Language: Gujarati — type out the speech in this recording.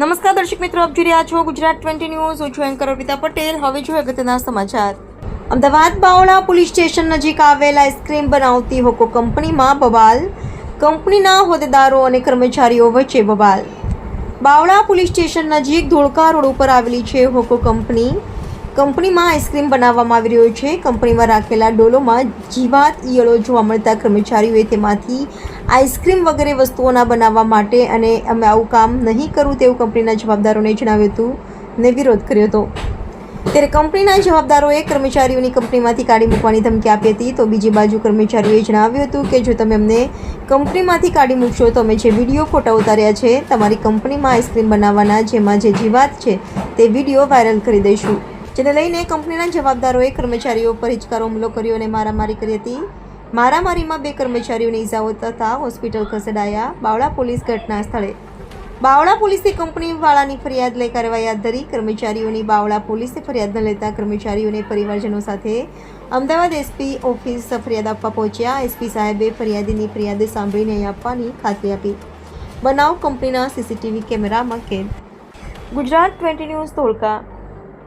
નમસ્કાર દર્શક મિત્રો, આપ જોઈ રહ્યા છો ગુજરાત ટ્વેન્ટી ન્યૂઝ. હું છું એન્કર અર્પિતા પટેલ. હવે જોઈએ અગત્યના સમાચાર. અમદાવાદ બાવળા પોલીસ સ્ટેશન નજીક આવેલ આઈસ્ક્રીમ બનાવતી હોકો કંપનીમાં બબાલ. કંપનીના હોદ્દેદારો અને કર્મચારીઓ વચ્ચે બબાલ. બાવળા પોલીસ સ્ટેશન નજીક ધોળકા રોડ ઉપર આવેલી છે હોકો કંપની. કંપનીમાં આઈસ્ક્રીમ બનાવવામાં આવી રહ્યો છે. કંપનીમાં રાખેલા ડોલોમાં જીવાત ઈયળો જોવા મળતા કર્મચારીઓએ તેમાંથી આઈસ્ક્રીમ વગેરે વસ્તુઓના બનાવવા માટે અને અમે આવું કામ નહીં કરવું તેવું કંપનીના જવાબદારોને જણાવ્યું હતું. ને વિરોધ કર્યો હતો. ત્યારે કંપનીના જવાબદારોએ કર્મચારીઓની કંપનીમાંથી કાઢી મૂકવાની ધમકી આપી હતી. તો બીજી બાજુ કર્મચારીઓએ જણાવ્યું હતું કે, જો તમે અમને કંપનીમાંથી કાઢી મૂકશો, તો અમે જે વીડિયો, ફોટા ઉતાર્યા છે, તમારી કંપનીમાં આઈસ્ક્રીમ બનાવવાના, જેમાં જે જીવાત છે, તે વીડિયો વાયરલ કરી દઈશું. જેને લઈને કંપનીના જવાબદારોએ કર્મચારીઓ પર હિચકારો હુમલો કર્યો અને મારામારી કરી હતી. મારામારીમાં બે કર્મચારીઓને ઈજાઓ થતા હોસ્પિટલ ખસેડાયા બાવળા પોલીસ ઘટના સ્થળે. બાવળા પોલીસે કંપનીવાળાની ફરિયાદ લઈ કાર્યવાહી હાથ ધરી કર્મચારીઓની બાવળા પોલીસે ફરિયાદ ન લેતા કર્મચારીઓને પરિવારજનો સાથે અમદાવાદ એસપી ઓફિસ ફરિયાદ આપવા પહોંચ્યા. એસપી સાહેબે ફરિયાદીની ફરિયાદ સાંભળીને અહીં આપવાની ખાતરી આપી. બનાવ કંપનીના સીસીટીવી કેમેરામાં કેદ. Gujarat twenty news Dholka